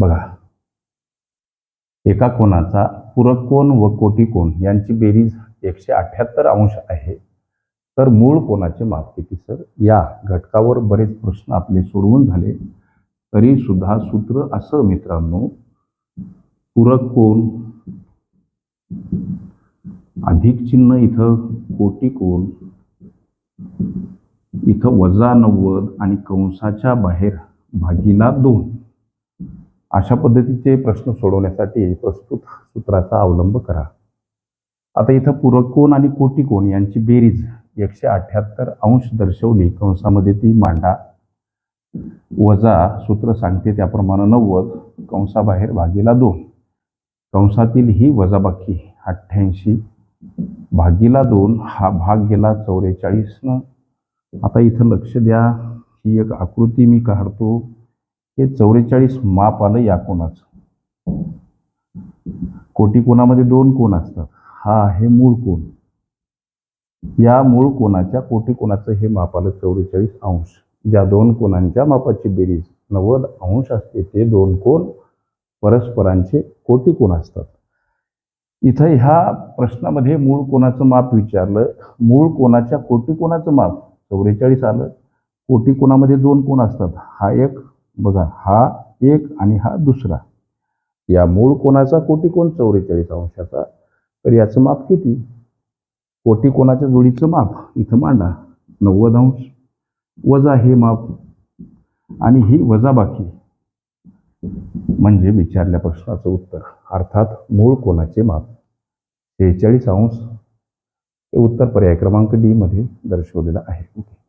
बघा. एका कोणाचा पूरक कोण व कोटी कोण यांची बेरीज एकशे अठ्याहत्तर अंश आहे. तर मूळ कोणाचे माप किती सर या घटकावर बरेच प्रश्न आपले सोडवून झाले. तरी सुद्धा सूत्र असं मित्रांनो पूरक कोण अधिक चिन्ह इथं कोटी कोण इथं वजा नव्वद आणि कंसाच्या बाहेर भागीला दोन. अशा पद्धतीचे प्रश्न सोडवण्यासाठी प्रस्तुत सूत्राचा अवलंब करा. आता इथं पूरकोन आणि कोटी कोण यांची बेरीज एकशे अठ्याहत्तर अंश दर्शवली. कंसामध्ये ती मांडा. वजा सूत्र सांगते त्याप्रमाणे नव्वद कंसाबाहेर भागीला दोन. कंसातील ही वजाबाकी अठ्ठ्याऐंशी भागीला दोन हा भाग गेला चौवेचाळीसनं आता इथं लक्ष द्या ही एक आकृती मी काढतो. हे चौवेचाळीस माप आलं या कोणाचं? कोटी कोणामध्ये दोन कोण असतात? हा आहे मूळ कोण. या मूळ कोणाच्या कोटी कोणाचं हे माप आलं चौवेचाळीस अंश. ज्या दोन कोणांच्या मापाची बेरीज नव्वद अंश असते ते दोन कोण परस्परांचे कोटी कोण असतात? इथं ह्या प्रश्नामध्ये मूळ कोणाचं माप विचारलं मूळ कोणाच्या कोटी कोणाचं माप? चौवेचाळीस आलं. कोटी कोणामध्ये दोन कोण असतात? हा एक बघा हा एक आणि हा दुसरा. या मूळ कोणाचा? कोटी कोण चौवेचाळीस अंशाचा. तर याचं माप किती? कोटी कोणाच्या जोडीचं माप. इथं मांडा. नव्वद अंश. वजा हे माप. आणि ही वजाबाकी म्हणजे विचारल्या प्रश्नाचं उत्तर. अर्थात मूळ कोणाचे माप? शेहेचाळीस अंश. हे उत्तर पर्याय क्रमांक डी मध्ये दर्शवलेलं आहे. ओके.